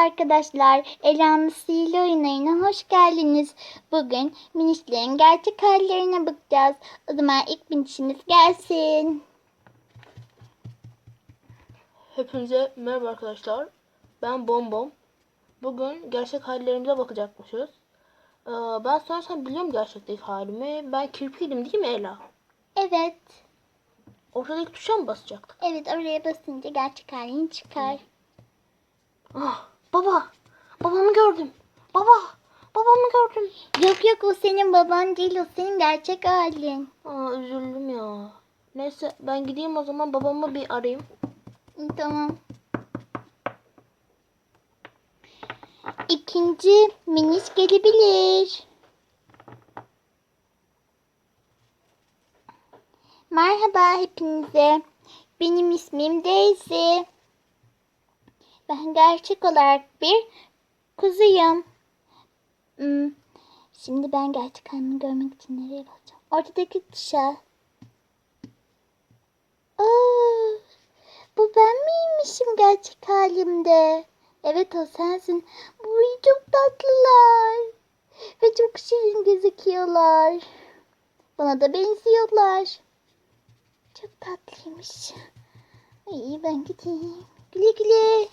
arkadaşlar. Ela'nın sihirli oyunlarına hoş geldiniz. Bugün minişlerin gerçek hallerine bakacağız. O zaman ilk minişimiz gelsin. Hepinize merhaba arkadaşlar. Ben Bombom. Bugün gerçek hallerimize bakacakmışız. Ee, ben sanırsam biliyorum gerçekteki halimi. Ben kirpiydim değil mi Ela? Evet. Ortadaki tuşa mı basacaktık? Evet oraya basınca gerçek halin çıkar. Ah, baba! Babamı gördüm. Baba! Babamı gördüm. Yok yok o senin baban değil o senin gerçek halin. Aa, üzüldüm ya. Neyse ben gideyim o zaman babamı bir arayayım. Tamam. İkinci miniş gelebilir. Merhaba hepinize. Benim ismim Daisy. Ben gerçek olarak bir kuzuyum. Hmm, Şimdi ben gerçek halimi görmek için nereye bakacağım? Ortadaki tuşa. Aa, bu ben miymişim gerçek halimde? Evet o sensin. Bu çok tatlılar. Ve çok şirin gözüküyorlar. Bana da benziyorlar. Çok tatlıymış. İyi ben gideyim. Güle güle.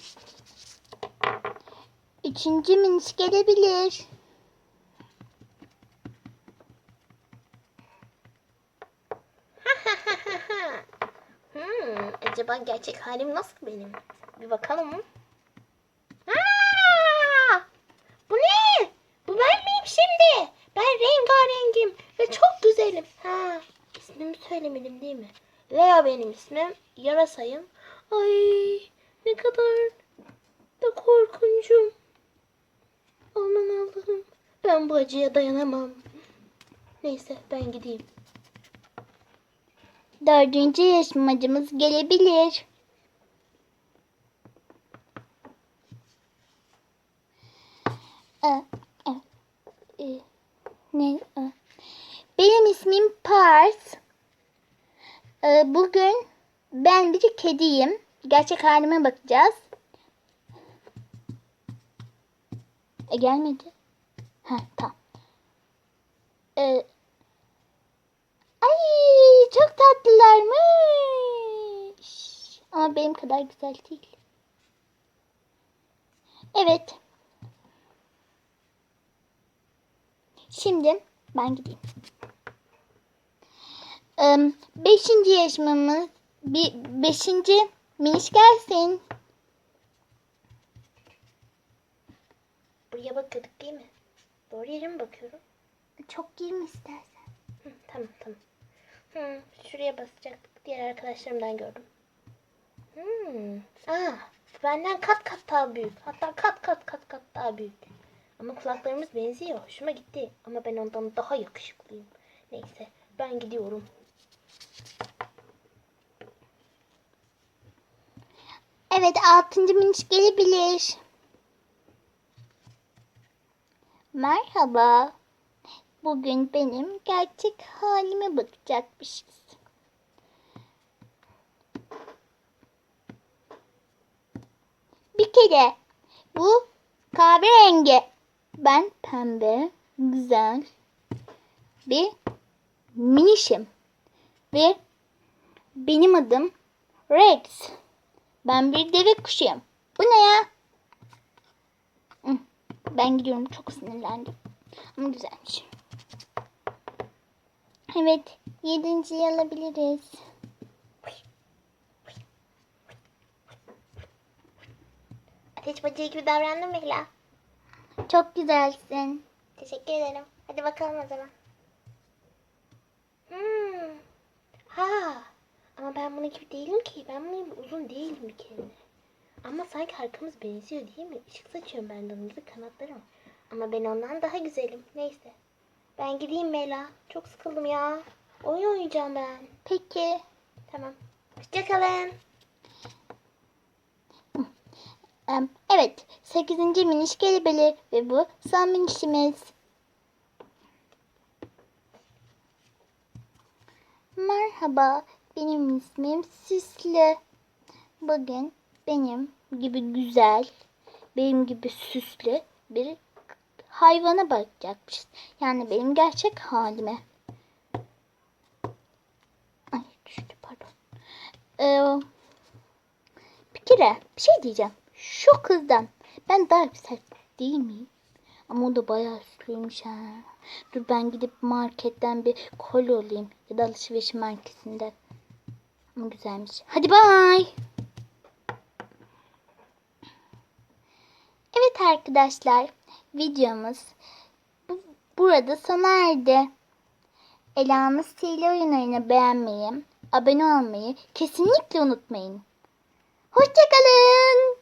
Üçüncü miniş gelebilir. Hmm, acaba gerçek halim nasıl benim? Bir bakalım. Aa! Bu ne? Bu ben miyim şimdi? Ben rengarengim ve çok güzelim. Ha, ismimi söylemedim değil mi? Lea benim ismim. Yarasayım. Ay ne kadar da korkuncum. Aman Allah'ım. Ben bu acıya dayanamam. Neyse ben gideyim. Dördüncü yarışmacımız gelebilir. Ee. Ee, ne? Ee, Benim ismim Pars. Ee, Bugün ben bir kediyim. Gerçek halime bakacağız. E gelmedi. Ha tamam. Ee, Ay çok tatlılarmış. Ama benim kadar güzel değil. Evet. Şimdi ben gideyim. Beşinci yarışmamız bir beşinci miniş gelsin. Buraya bakıyorduk değil mi? Doğru yere mi bakıyorum? Çok girme istersen. Hı, tamam tamam. Hı, şuraya basacaktık. Diğer arkadaşlarımdan gördüm. Hmm. Aa, benden kat kat daha büyük. Hatta kat kat kat kat daha büyük. Ama kulaklarımız benziyor. Hoşuma gitti. Ama ben ondan daha yakışıklıyım. Neyse ben gidiyorum. Evet altıncı miniş gelebilir. Merhaba. Bugün benim gerçek halime bakacakmışız. Bir kere bu kahverengi. Ben pembe, güzel bir minişim. Ve benim adım Rex. Ben bir deve kuşuyum. Bu ne ya? Ben gidiyorum. Çok sinirlendim. Ama güzelmiş. Evet. Yedinciyi alabiliriz. Ateş böceği gibi davrandın mı Hila? Çok güzelsin. Teşekkür ederim. Hadi bakalım o zaman. Hmm. Ha. Ama ben bunun gibi değilim ki. Ben bunun gibi uzun değilim bir kere. Ama sanki arkamız benziyor değil mi? Işık saçıyorum ben gibi kanatlarım. Ama ben ondan daha güzelim. Neyse. Ben gideyim Mela. Çok sıkıldım ya. Oyun oynayacağım ben. Peki. Tamam. Hoşçakalın. Evet. Sekizinci miniş gelebilir. Ve bu son minişimiz. Merhaba. Benim ismim Süslü. Bugün benim gibi güzel benim gibi süslü bir hayvana bakacakmışız. Yani benim gerçek halime. Ay düştü pardon. Ee, bir kere bir şey diyeceğim. Şu kızdan ben daha güzel değil miyim? Ama o da bayağı süslüymüş ha. Dur ben gidip marketten bir kolye alayım. Ya da alışveriş merkezinden. Güzelmiş. Hadi bay. Evet arkadaşlar. Videomuz bu- burada sona erdi. Ela'nın sihirli oyunlarını beğenmeyi, abone olmayı kesinlikle unutmayın. Hoşçakalın.